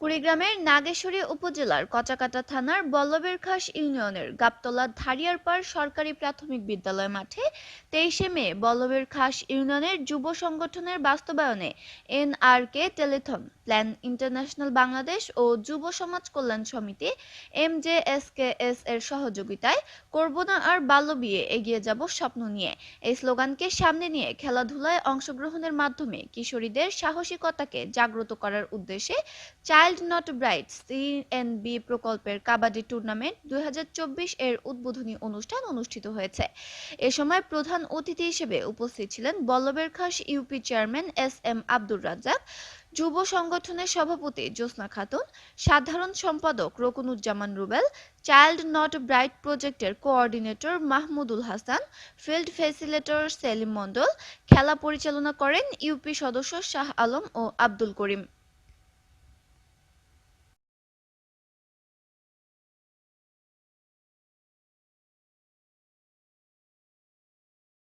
কুড়িগ্রামের নাগেশ্বরী উপজেলার কচাকাটা থানার বল্লবের খাস ইউনিয়নের গাবতলা ধারিয়ারপাড় সরকারি প্রাথমিক বিদ্যালয় মাঠে তেইশে মে বল্লবের খাস ইউনিয়নের যুব সংগঠনের বাস্তবায়নে NRK telethon, plan international Bangladesh ও যুব সমাজ কল্যাণ সমিতি এমজেএসকেএস এর সহযোগিতায় করব না আর বাল্যবিয়ে এগিয়ে যাব স্বপ্ন নিয়ে। এই স্লোগানকে সামনে নিয়ে খেলাধুলায় অংশগ্রহণের মাধ্যমে কিশোরীদের সাহসিকতাকে জাগ্রত করার উদ্দেশ্যে চাইল্ড নট ব্রাইট সিএনবি প্রকল্পের কাবাডি টুর্নামেন্ট দুই হাজার চব্বিশ এর উদ্বোধনী অনুষ্ঠান অনুষ্ঠিত হয়েছে। এ সময় প্রধান অতিথি হিসেবে উপস্থিত ছিলেন বল্লবের খাস UP chairman S M Abdur Razzak, যুব সংগঠনের সভাপতি জ্যোৎস্না খাতুন, সাধারণ সম্পাদক Roknuzzaman Rubel, child not bright প্রজেক্টের coordinator Mahmudul Hasan, field facilitator Selim Mondal, খেলা পরিচালনা করেন ইউপি সদস্য শাহ আলম ও আব্দুল করিম।